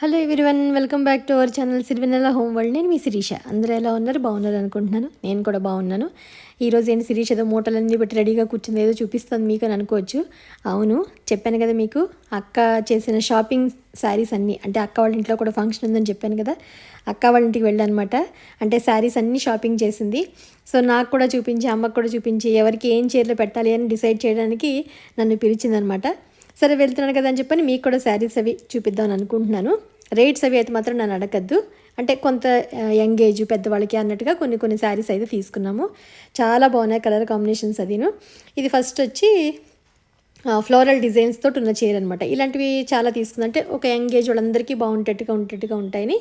Hello everyone welcome back to our channel Sirivennela home world నేను మీ శిరీష. అందరూ ఎలా ఉన్నారు? బాగున్నారు అనుకుంటున్నాను. నేను కూడా బాగున్నాను. ఈరోజు ఏంటి శిరీష? ఏదో మూటలన్నీ బట్టి రెడీగా కూర్చుంది. ఏదో చూపిస్తుంది మీకు అని అనుకోవచ్చు. అవును చెప్పాను కదా మీకు. అక్క చేసిన షాపింగ్ శారీస్ అన్నీ అంటే అక్క వాళ్ళ ఇంట్లో కూడా ఫంక్షన్ ఉందని చెప్పాను కదా. అక్క వాళ్ళ ఇంటికి వెళ్ళానమాట. అంటే శారీస్ అన్నీ షాపింగ్ చేసింది. సో నాకు కూడా చూపించి అమ్మకు కూడా చూపించి ఎవరికి ఏం చీరలు పెట్టాలి అని డిసైడ్ చేయడానికి నన్ను పిలిచిందనమాట. సరే వెళ్తున్నాను కదా అని చెప్పని మీకు కూడా శారీస్ అవి చూపిద్దామని అనుకుంటున్నాను. రేట్స్ అవి అయితే మాత్రం నన్ను అడగద్దు. అంటే కొంత యంగ్ ఏజ్ పెద్దవాళ్ళకి అన్నట్టుగా కొన్ని కొన్ని శారీస్ అయితే తీసుకున్నాము. చాలా బాగున్నాయి కలర్ కాంబినేషన్స్ అదిను. ఇది ఫస్ట్ వచ్చి ఫ్లోరల్ డిజైన్స్ తోటి ఉన్న చీర అనమాట ఇలాంటివి చాలా తీసుకుంది అంటే ఒక యంగ్ ఏజ్ వాళ్ళందరికీ బాగుంటట్టుగా ఉంటట్టుగా ఉంటాయని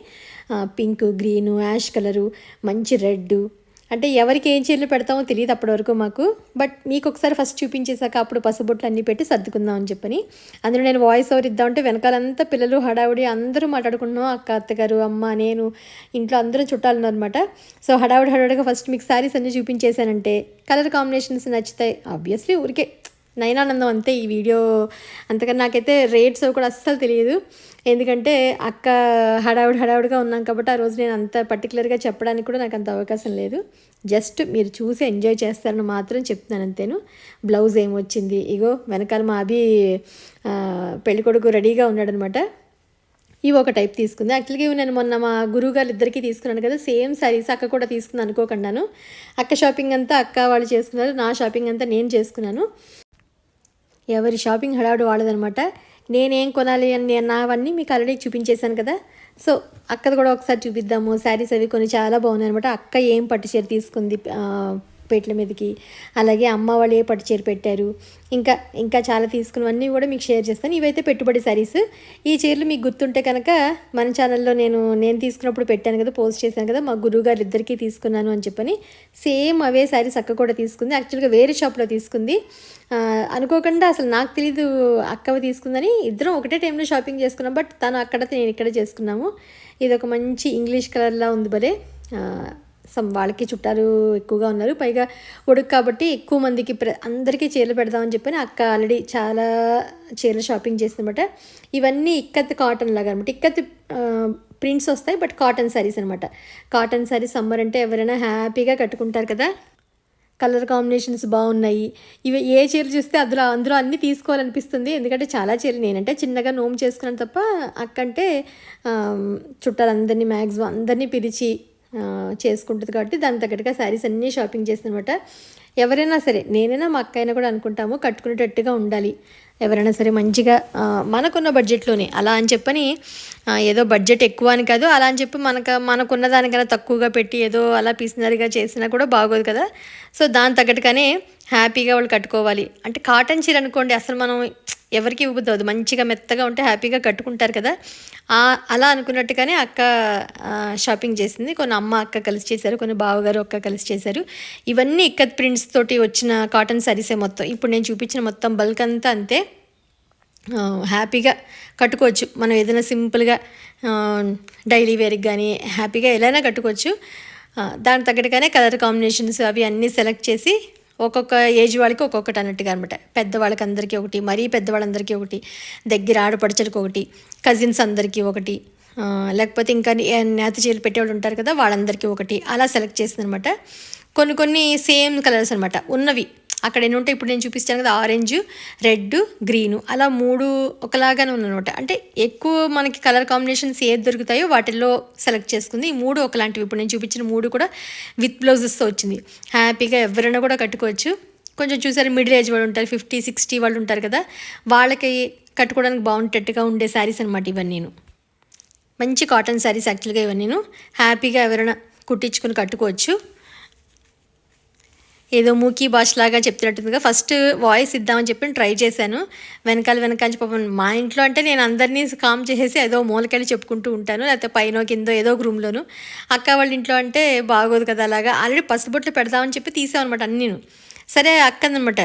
పింక్ గ్రీను యాష్ కలరు మంచి రెడ్ అంటే ఎవరికి ఏం చీరలు పెడతామో తెలియదు అప్పటి వరకు మాకు. బట్ మీకు ఒకసారి ఫస్ట్ చూపించేశాక అప్పుడు పసుబొట్లు అన్నీ పెట్టి సర్దుకుందాం అని చెప్పని. అందులో నేను వాయిస్ ఓవర్ ఇద్దామంటే వెనకాలంతా పిల్లలు హడావుడి అందరూ మాట్లాడుకున్నాం అక్క అత్తగారు అమ్మ నేను ఇంట్లో అందరూ చుట్టాలన్నమాట సో హడావుడి హడావుడిగా ఫస్ట్ మీకు శారీస్ అన్నీ చూపించేశానంటే కలర్ కాంబినేషన్స్ నచ్చుతాయి ఆబ్వియస్లీ ఊరికే నయనానందం అంతే ఈ వీడియో అంతకన్నా నాకైతే రేట్స్ కూడా అస్సలు తెలియదు. ఎందుకంటే అక్క హడావుడి హడావుడిగా ఉన్నాం కాబట్టి ఆ రోజు నేను అంత పర్టికులర్గా చెప్పడానికి కూడా నాకు అంత అవకాశం లేదు. జస్ట్ మీరు చూసి ఎంజాయ్ చేస్తారని మాత్రం చెప్తున్నాను అంతేను. బ్లౌజ్ ఏమొచ్చింది ఇగో వెనకాల మా అభి పెళ్ళికొడుకు రెడీగా ఉన్నాడనమాట. ఇవి ఒక టైప్ తీసుకుంది. యాక్చువల్గా ఇవి నేను మొన్న మా గురువు గారు ఇద్దరికి తీసుకున్నాను కదా సేమ్ శారీస్ అక్క కూడా తీసుకుంది అనుకోకుండాను. అక్క షాపింగ్ అంతా అక్క వాళ్ళు చేసుకున్నారు నా షాపింగ్ అంతా నేను చేసుకున్నాను. ఎవరి షాపింగ్ హడావుడు వాళ్ళదనమాట. నేనేం కొనాలి అని నేను నావన్నీ మీకు ఆల్రెడీ చూపించేశాను కదా. సో అక్కది కూడా ఒకసారి చూపిద్దాము. శారీస్ అవి కొన్ని చాలా బాగున్నాయి అనమాట అక్క ఏం పట్టు చీర తీసుకుంది పేట్ల మీదకి. అలాగే అమ్మ వాళ్ళు ఏ పట్టు చీర పెట్టారు. ఇంకా ఇంకా చాలా తీసుకున్నవన్నీ కూడా మీకు షేర్ చేస్తాను. ఇవైతే పెట్టుబడి శారీస్ ఈ చీరలు మీకు గుర్తుంటే కనుక మన ఛానల్లో నేను నేను తీసుకున్నప్పుడు పెట్టాను కదా పోస్ట్ చేశాను కదా మా గురువుగారు ఇద్దరికీ తీసుకున్నాను అని చెప్పని సేమ్ అవే శారీస్ అక్క కూడా తీసుకుంది. యాక్చువల్గా వేరే షాప్లో తీసుకుంది. అనుకోకుండా అసలు నాకు తెలీదు అక్కవి తీసుకుందని. ఇద్దరం ఒకటే టైంలో షాపింగ్ చేసుకున్నాం. బట్ తను అక్కడ నేను ఇక్కడ చేసుకున్నాము. ఇది ఒక మంచి ఇంగ్లీష్ కలర్లా ఉంది భలే. సమ్ వాళ్ళకి చుట్టాలు ఎక్కువగా ఉన్నారు. పైగా ఉడుకు కాబట్టి ఎక్కువ మందికి ప్ర అందరికీ చీరలు పెడదామని చెప్పి అక్క ఆల్రెడీ చాలా చీరలు షాపింగ్ చేసిందనమాట ఇవన్నీ ఇక్కత్ కాటన్ లాగా అనమాట ఇక్కత్ ప్రింట్స్ వస్తాయి బట్ కాటన్ శారీస్ అనమాట కాటన్ శారీస్ సమ్మర్ అంటే ఎవరైనా హ్యాపీగా కట్టుకుంటారు కదా. కలర్ కాంబినేషన్స్ బాగున్నాయి. ఇవి ఏ చీర చూస్తే అందులో అందులో అన్నీ తీసుకోవాలనిపిస్తుంది. ఎందుకంటే చాలా చీరలు నేనంటే చిన్నగా నోము చేసుకున్నాను తప్ప అక్కంటే చుట్టాలందరినీ మ్యాక్సిమం అందరినీ పిలిచి చేసుకుంటుంది కాబట్టి దాని తగ్గట్టుగా శారీస్ అన్నీ షాపింగ్ చేసినమాట ఎవరైనా సరే నేనైనా మా అక్క అయినా కూడా అనుకుంటాము కట్టుకునేటట్టుగా ఉండాలి. ఎవరైనా సరే మంచిగా మనకున్న బడ్జెట్లోనే. అలా అని చెప్పని ఏదో బడ్జెట్ ఎక్కువ అని కాదు అలా అని చెప్పి మనకు మనకున్న దానికన్నా తక్కువగా పెట్టి ఏదో అలా పీసినరిగా చేసినా కూడా బాగోదు కదా. సో దాని తగ్గట్టుగానే హ్యాపీగా వాళ్ళు కట్టుకోవాలి. అంటే కాటన్ చీర అనుకోండి అసలు మనం ఎవరికి ఇవ్వద్దు మంచిగా మెత్తగా ఉంటే హ్యాపీగా కట్టుకుంటారు కదా. అలా అనుకున్నట్టుగానే అక్క షాపింగ్ చేసింది. కొన్ని అమ్మ అక్క కలిసి చేశారు. కొన్ని బావగారు అక్క కలిసి చేశారు. ఇవన్నీ ఇక్కత్ ప్రింట్స్ తోటి వచ్చిన కాటన్ సారీసే మొత్తం. ఇప్పుడు నేను చూపించిన మొత్తం బల్క్ అంతా అంతే. హ్యాపీగా కట్టుకోవచ్చు. మనం ఏదైనా సింపుల్గా డైలీ వేర్కి కానీ హ్యాపీగా ఎలా కట్టుకోవచ్చు. దాని తగ్గట్టుగానే కలర్ కాంబినేషన్స్ అవి అన్నీ సెలెక్ట్ చేసి ఒక్కొక్క ఏజ్ వాళ్ళకి ఒక్కొక్కటి అన్నట్టుగా అనమాట పెద్దవాళ్ళకి అందరికీ ఒకటి మరీ పెద్దవాళ్ళందరికీ ఒకటి దగ్గర ఆడపడచలకు ఒకటి కజిన్స్ అందరికీ ఒకటి లేకపోతే ఇంకా నేత చీరలు పెట్టేవాళ్ళు ఉంటారు కదా వాళ్ళందరికీ ఒకటి అలా సెలెక్ట్ చేసిందనమాట కొన్ని కొన్ని సేమ్ కలర్స్ అనమాట ఉన్నవి. అక్కడ ఎన్ని ఉంటాయి? ఇప్పుడు నేను చూపిస్తాను కదా ఆరెంజ్ రెడ్ గ్రీను అలా మూడు ఒకలాగానే ఉన్నమాట అంటే ఎక్కువ మనకి కలర్ కాంబినేషన్స్ ఏది దొరుకుతాయో వాటిల్లో సెలెక్ట్ చేసుకుంది. ఈ మూడు ఒకలాంటివి. ఇప్పుడు నేను చూపించిన మూడు కూడా విత్ బ్లౌజెస్తో వచ్చింది. హ్యాపీగా ఎవరైనా కూడా కట్టుకోవచ్చు. కొంచెం చూసారు మిడిల్ ఏజ్ వాళ్ళు ఉంటారు ఫిఫ్టీ సిక్స్టీ వాళ్ళు ఉంటారు కదా వాళ్ళకి కట్టుకోవడానికి బాగుంటట్టుగా ఉండే శారీస్ అనమాట ఇవన్నీ నేను మంచి కాటన్ శారీస్ యాక్చువల్గా ఇవన్నీ నేను హ్యాపీగా ఎవరైనా కుట్టించుకొని కట్టుకోవచ్చు. ఏదో మూకీ భాషలాగా చెప్తున్నట్టుగా ఫస్ట్ వాయిస్ ఇద్దామని చెప్పి ట్రై చేశాను. వెనకాల వెనకాల పాపం మా ఇంట్లో అంటే నేను అందరినీ కామ్ చేసేసి ఏదో మూలకెళ్ళి చెప్పుకుంటూ ఉంటాను. లేకపోతే పైన కిందో ఏదో ఒక రూమ్లోను. అక్క వాళ్ళ ఇంట్లో అంటే బాగోదు కదా అలాగా. ఆల్రెడీ పసుబొట్లు పెడదామని చెప్పి తీసామన్నమాట అన్నీ సరే అక్కదనమాట.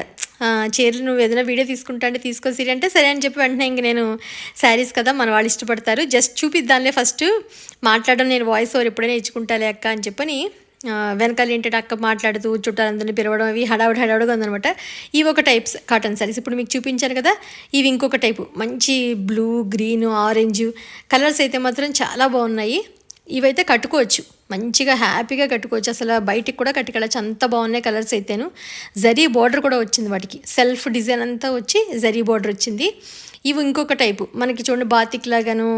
చీరలు నువ్వు ఏదైనా వీడియో తీసుకుంటా అంటే తీసుకోసిరి అంటే సరే అని చెప్పి వెంటనే ఇంక నేను శారీస్ కదా మన వాళ్ళు ఇష్టపడతారు. జస్ట్ చూపిద్దాంలే ఫస్ట్. మాట్లాడడం నేను వాయిస్ ఓవర్ ఎప్పుడైనా ఇచ్చుకుంటాలే అక్క అని చెప్పని వెనకాల ఏంటంటే అక్క మాట్లాడుతూ చుట్టాలందరినీ పిలవడం అవి హడావుడి హడావుడిగా ఉందనమాట ఇవి ఒక టైప్స్ కాటన్ సారీస్ ఇప్పుడు మీకు చూపించాను కదా ఇవి ఇంకొక టైపు. మంచి బ్లూ గ్రీన్ ఆరెంజ్ కలర్స్ అయితే మాత్రం చాలా బాగున్నాయి. ఇవైతే కట్టుకోవచ్చు. మంచిగా హ్యాపీగా కట్టుకోవచ్చు. అసలు బయటికి కూడా కట్టుకెళ్ళచ్చు. అంత బాగున్నాయి కలర్స్ అయితేను. జరీ బార్డర్ కూడా వచ్చింది వాటికి. సెల్ఫ్ డిజైన్ అంతా వచ్చి జరీ బార్డర్ వచ్చింది. ఇవి ఇంకొక టైపు. మనకి చూడండి బాతిక్ లాగాను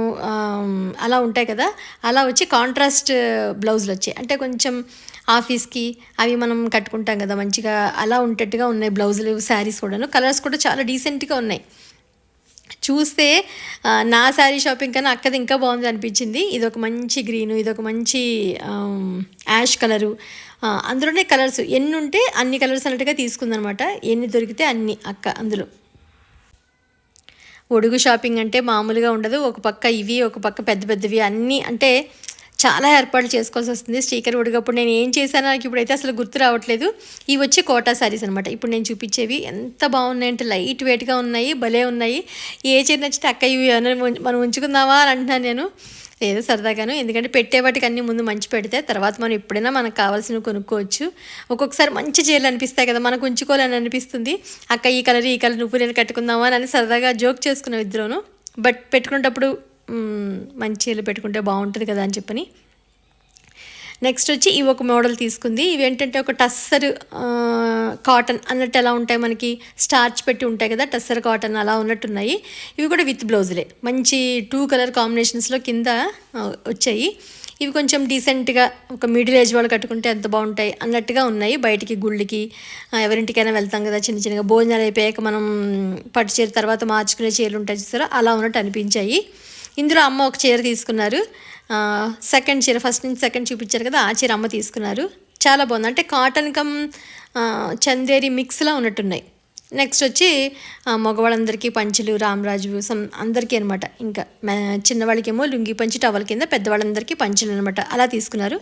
అలా ఉంటాయి కదా. అలా వచ్చి కాంట్రాస్ట్ uh, బ్లౌజులు వచ్చాయి. అంటే కొంచెం ఆఫీస్కి అవి మనం కట్టుకుంటాం కదా. మంచిగా అలా ఉండేట్టుగా ఉన్నాయి బ్లౌజులు శారీస్ కూడాను. కలర్స్ కూడా చాలా డీసెంట్గా ఉన్నాయి. చూస్తే నా శారీ షాపింగ్ కన్నా అక్కది ఇంకా బాగుంది అనిపించింది. ఇది ఒక మంచి గ్రీను ఇది ఒక మంచి యాష్ కలరు. అందులోనే కలర్స్. ఎన్ని ఉంటే అన్ని కలర్స్ అన్నట్టుగా తీసుకుందనమాట. ఎన్ని దొరికితే అన్ని అక్క అందులో. ఒడుగు షాపింగ్ అంటే మామూలుగా ఉండదు. ఒక పక్క ఇవి ఒక పక్క పెద్ద పెద్దవి అన్నీ అంటే చాలా ఏర్పాట్లు చేసుకోవాల్సి వస్తుంది. స్టీకర్ ఉడిగప్పుడు నేను ఏం చేశాను నాకు ఇప్పుడైతే అసలు గుర్తు రావట్లేదు. ఇవి వచ్చి కోటా సారీస్ అనమాట ఇప్పుడు నేను చూపించేవి ఎంత బాగున్నాయంటే లైట్ వెయిట్గా ఉన్నాయి భలే ఉన్నాయి. ఏ చీర నచ్చితే అక్క ఇవి మనం ఉంచుకుందామా అని అంటున్నాను నేను. ఏదో సరదాగాను. ఎందుకంటే పెట్టే వాటికి అన్ని ముందు మంచి పెడితే తర్వాత మనం ఎప్పుడైనా మనకు కావాల్సినవి కొనుక్కోవచ్చు. ఒక్కొక్కసారి మంచి చీరలు అనిపిస్తాయి కదా మనకు ఉంచుకోవాలని అనిపిస్తుంది. అక్క ఈ కలర్ ఈ కలర్ నువ్వు నేను కట్టుకుందామా అని సరదాగా జోక్ చేసుకున్నాం ఇద్దరును. బట్ పెట్టుకునేటప్పుడు మ్మ్, మంచి చీరలు పెట్టుకుంటే బాగుంటుంది కదా అని చెప్పని. నెక్స్ట్ వచ్చి ఇవి ఒక మోడల్ తీసుకుంది. ఇవి ఏంటంటే ఒక టస్సర్ కాటన్ అన్నట్టు ఎలా ఉంటాయి మనకి? స్టార్చ్ పెట్టి ఉంటాయి కదా టస్సర్ కాటన్ అలా ఉన్నట్టున్నాయి. ఇవి కూడా విత్ బ్లౌజులే మంచి టూ కలర్ కాంబినేషన్స్లో కింద వచ్చాయి. ఇవి కొంచెం డీసెంట్గా ఒక మిడిల్ ఏజ్ వాళ్ళు కట్టుకుంటే ఎంత బాగుంటాయి అన్నట్టుగా ఉన్నాయి. బయటికి గుళ్ళకి ఎవరింటికైనా వెళ్తాం కదా చిన్న చిన్నగా. భోజనాలు అయిపోయాక మనం పట్టు చీర తర్వాత మార్చుకునే చీరలు ఉంటాయి చూసారా? అలా ఉన్నట్టు అనిపించాయి. ఇందులో అమ్మ ఒక చీర తీసుకున్నారు. సెకండ్ చీర ఫస్ట్ నుంచి సెకండ్ చూపించారు కదా ఆ చీర అమ్మ తీసుకున్నారు. చాలా బాగుంది. అంటే కాటన్ కమ్ చందేరి మిక్స్లా ఉన్నట్టున్నాయి. నెక్స్ట్ వచ్చి మగవాళ్ళందరికీ పంచులు రామరాజు సమ్ అందరికీ అనమాట ఇంకా చిన్నవాళ్ళకేమో లుంగి పంచి టవల్ కింద పెద్దవాళ్ళందరికీ పంచులు అనమాట అలా తీసుకున్నారు.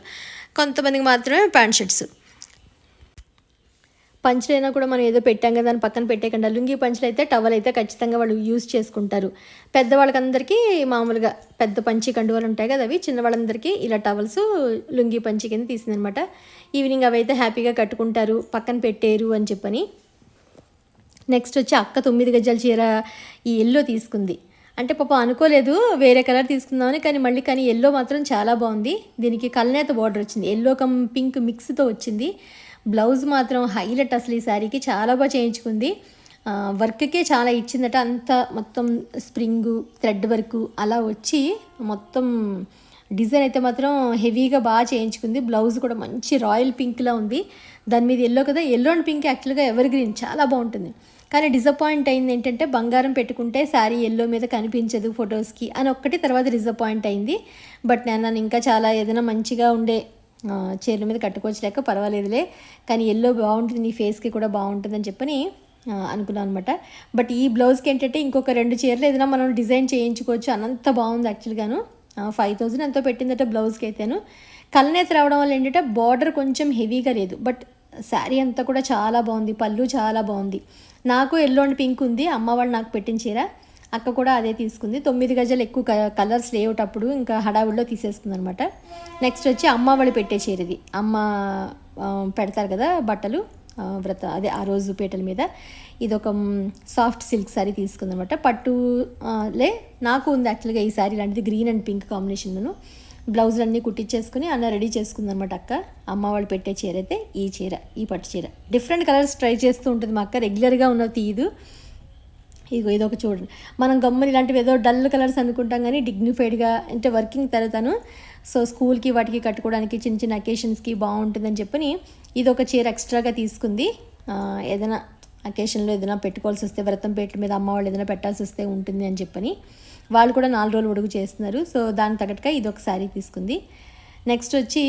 కొంతమందికి మాత్రమే ప్యాంట్ షర్ట్స్. పంచులైనా కూడా మనం ఏదో పెట్టాం కదా దాని పక్కన పెట్టేయకుండా. లుంగి పంచులు అయితే టవల్ అయితే ఖచ్చితంగా వాళ్ళు యూజ్ చేసుకుంటారు. పెద్దవాళ్ళకందరికీ మామూలుగా పెద్ద పంచి కండువాలు ఉంటాయి కదా అవి. చిన్నవాళ్ళందరికీ ఇలా టవల్స్ లుంగి పంచి కింద తీసిందనమాట. ఈవినింగ్ అవి అయితే హ్యాపీగా కట్టుకుంటారు పక్కన పెట్టేరు అని చెప్పని. నెక్స్ట్ వచ్చి అక్క తొమ్మిది గజాల చీర ఈ ఎల్లో తీసుకుంది. అంటే పాప అనుకోలేదు వేరే కలర్ తీసుకుందామని కానీ మళ్ళీ కానీ ఎల్లో మాత్రం చాలా బాగుంది. దీనికి కల్నేత బార్డర్ వచ్చింది. ఎల్లో కమ్ పింక్ మిక్స్తో వచ్చింది. బ్లౌజ్ మాత్రం హైలైట్ అసలు ఈ శారీకి. చాలా బాగా చేయించుకుంది. వర్క్కే చాలా ఇచ్చిందట. అంత మొత్తం స్ప్రింగు థ్రెడ్ వర్క్ అలా వచ్చి మొత్తం డిజైన్ అయితే మాత్రం హెవీగా బాగా చేయించుకుంది. బ్లౌజ్ కూడా మంచి రాయల్ పింక్లా ఉంది. దాని మీద ఎల్లో కదా? ఎల్లో అండ్ పింక్ యాక్చువల్గా ఎవర్ గ్రీన్ చాలా బాగుంటుంది. కానీ డిసప్పాయింట్ అయింది ఏంటంటే బంగారం పెట్టుకుంటే శారీ ఎల్లో మీద కనిపించదు ఫొటోస్కి అని ఒక్కటి తర్వాత డిసప్పాయింట్ అయింది. బట్ నేను నన్ను ఇంకా చాలా ఏదైనా మంచిగా ఉండే చీరల మీద కట్టుకోవచ్చులేక పర్వాలేదులే కానీ ఎల్లో బాగుంటుంది నీ ఫేస్కి కూడా బాగుంటుందని చెప్పని అనుకున్నాను అనమాట బట్ ఈ బ్లౌజ్కి ఏంటంటే ఇంకొక రెండు చీరలు ఏదైనా మనం డిజైన్ చేయించుకోవచ్చు అనంత బాగుంది యాక్చువల్గాను ఫైవ్ థౌజండ్ ఎంతో పెట్టిందట బ్లౌజ్కి అయితేను. కలనేత రావడం వల్ల ఏంటంటే బార్డర్ కొంచెం హెవీగా లేదు బట్ శారీ అంతా కూడా చాలా బాగుంది పళ్ళు చాలా బాగుంది. నాకు ఎల్లో అండ్ పింక్ ఉంది అమ్మ వాళ్ళు నాకు పెట్టిన చీర. అక్క కూడా అదే తీసుకుంది. తొమ్మిది గజాలు ఎక్కువ క- కలర్స్ లేవుటప్పుడు ఇంకా హడావుడిలో తీసేసుకుంది అనమాట నెక్స్ట్ వచ్చి అమ్మ వాళ్ళు పెట్టే చీరది. అమ్మ పెడతారు కదా బట్టలు వ్రత అదే ఆ రోజు పీటల మీద. ఇది ఒక సాఫ్ట్ సిల్క్ శారీ తీసుకుందనమాట పట్టు లే నాకు ఉంది యాక్చువల్గా ఈ శారీ లాంటిది గ్రీన్ అండ్ పింక్ కాంబినేషన్ను బ్లౌజులు అన్నీ కుట్టించేసుకుని అన్న రెడీ చేసుకుందనమాట అక్క. అమ్మ వాళ్ళు పెట్టే చీర అయితే ఈ చీర ఈ పట్టు చీర. డిఫరెంట్ కలర్స్ ట్రై చేస్తూ ఉంటుంది మా అక్క. రెగ్యులర్గా ఉన్న తీయదు ఇగో ఇదొక చూడండి. మనం గమ్మున ఇలాంటివి ఏదో డల్ కలర్స్ అనుకుంటాం కానీ డిగ్నిఫైడ్గా అంటే వర్కింగ్ తను సో స్కూల్కి వాటికి కట్టుకోవడానికి చిన్న చిన్న అకేషన్స్కి బాగుంటుందని చెప్పని ఇదొక చీర ఎక్స్ట్రాగా తీసుకుంది. ఏదైనా అకేషన్లో ఏదైనా పెట్టుకోవాల్సి వస్తే వ్రతం పేట్ల మీద అమ్మ వాళ్ళు ఏదైనా పెట్టాల్సి వస్తే ఉంటుంది అని చెప్పని వాళ్ళు కూడా నాలుగు రోజులు ఉడుగు చేస్తున్నారు. సో దాని తగ్గట్టుగా ఇది ఒక శారీ తీసుకుంది. నెక్స్ట్ వచ్చి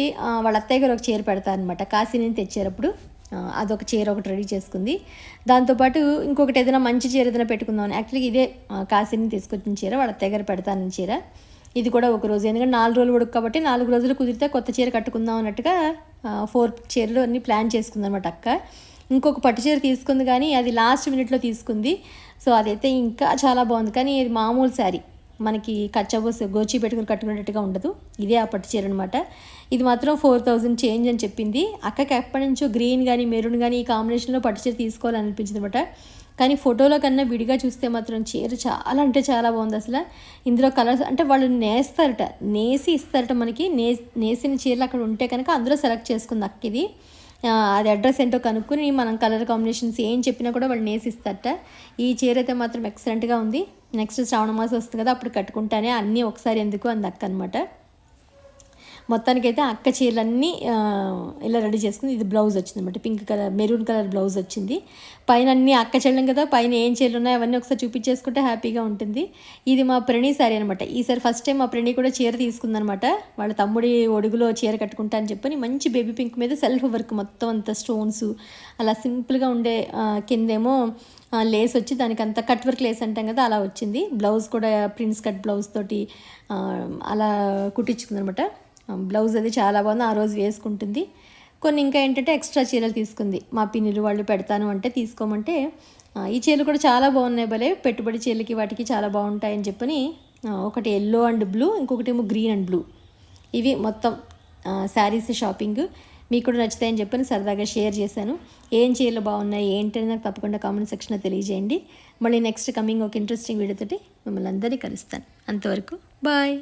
వాళ్ళ అత్తయ్య గారు ఒక చీర పెడతారనమాట కాశీ నేను తెచ్చారప్పుడు అదొక చీర ఒకటి రెడీ చేసుకుంది. దాంతోపాటు ఇంకొకటి ఏదైనా మంచి చీర ఏదైనా పెట్టుకుందామని యాక్చువల్గా ఇదే కాశీని తీసుకొచ్చిన చీర వాళ్ళ దగ్గర పెడతానని చీర. ఇది కూడా ఒక రోజు ఎందుకంటే నాలుగు రోజులు ఉడుకు కాబట్టి నాలుగు రోజులు కుదిరితే కొత్త చీర కట్టుకుందాం అన్నట్టుగా ఫోర్ చీరలు అన్నీ ప్లాన్ చేసుకుందనమాట అక్క. ఇంకొక పట్టు చీర తీసుకుంది కానీ అది లాస్ట్ మినిట్లో తీసుకుంది. సో అదైతే ఇంకా చాలా బాగుంది. కానీ ఇది మామూలు శారీ. మనకి కచ్చబోస్ గోచి పెట్టుకుని కట్టుకునేట్టుగా ఉండదు. ఇదే ఆ పట్టు చీర అనమాట ఇది మాత్రం ఫోర్ థౌజండ్ చేంజ్ అని చెప్పింది. అక్కకి ఎప్పటి నుంచో గ్రీన్ కానీ మెరూన్ కానీ ఈ కాంబినేషన్లో పట్టు చీర తీసుకోవాలనిపించింది అనమాట కానీ ఫోటోలో కన్నా విడిగా చూస్తే మాత్రం చీర చాలా అంటే చాలా బాగుంది అసలు. ఇందులో కలర్స్ అంటే వాళ్ళు నేస్తారట. నేసి ఇస్తారట మనకి. నే నేసిన చీరలు అక్కడ ఉంటే కనుక అందులో సెలెక్ట్ చేసుకుంది అక్కిది అది అడ్రస్ ఏంటో కనుక్కుని మనం కలర్ కాంబినేషన్స్ ఏం చెప్పినా కూడా వాళ్ళు నేసిస్తారట. ఈ చీర అయితే మాత్రం ఎక్సలెంట్గా ఉంది. నెక్స్ట్ శ్రావణ మాసం వస్తుంది కదా అప్పుడు కట్టుకుంటానే అన్నీ ఒకసారి ఎందుకు అంది అక్క అనమాట మొత్తానికైతే అక్క చీరలన్నీ ఇలా రెడీ చేసుకుంది. ఇది బ్లౌజ్ వచ్చింది అనమాట pink colour maroon colour blouse వచ్చింది. పైన అన్ని అక్క చీరలం కదా పైన ఏం చీరలు ఉన్నాయో అవన్నీ ఒకసారి చూపించేసుకుంటే హ్యాపీగా ఉంటుంది. ఇది మా ప్రణీ సారీ అనమాట ఈసారి ఫస్ట్ టైం మా ప్రణీ కూడా చీర తీసుకుందనమాట వాళ్ళ తమ్ముడి ఒడుగులో చీర కట్టుకుంటా అని చెప్పని మంచి బేబీ పింక్ మీద సెల్ఫ్ వర్క్ మొత్తం అంత స్టోన్స్ అలా సింపుల్గా ఉండే కిందేమో లేస్ వచ్చి దానికి అంత కట్ వర్క్ లేస్ అంటాం కదా అలా వచ్చింది. బ్లౌజ్ కూడా ప్రిన్స్ కట్ బ్లౌజ్ తోటి అలా కుట్టించుకుందనమాట. బ్లౌజ్ అది చాలా బాగుంది ఆ రోజు వేసుకుంటుంది. కొన్ని ఇంకా ఏంటంటే ఎక్స్ట్రా చీరలు తీసుకుంది. మా పిన్నులు వాళ్ళు పెడతాను అంటే తీసుకోమంటే ఈ చీరలు కూడా చాలా బాగున్నాయి భలే పెట్టుబడి చీరలకి వాటికి చాలా బాగుంటాయని చెప్పని ఒకటి ఎల్లో అండ్ బ్లూ ఇంకొకటి ఏమో గ్రీన్ అండ్ బ్లూ ఇవి మొత్తం శారీస్ షాపింగ్ మీకు కూడా నచ్చుతాయని చెప్పని సరదాగా షేర్ చేశాను. ఏం చీరలు బాగున్నాయి ఏంటని నాకు తప్పకుండా కామెంట్ సెక్షన్లో తెలియజేయండి. మళ్ళీ నెక్స్ట్ కమింగ్ ఒక ఇంట్రెస్టింగ్ వీడియోతోటి మిమ్మల్ని అందరినీ కలుస్తాను. అంతవరకు బాయ్.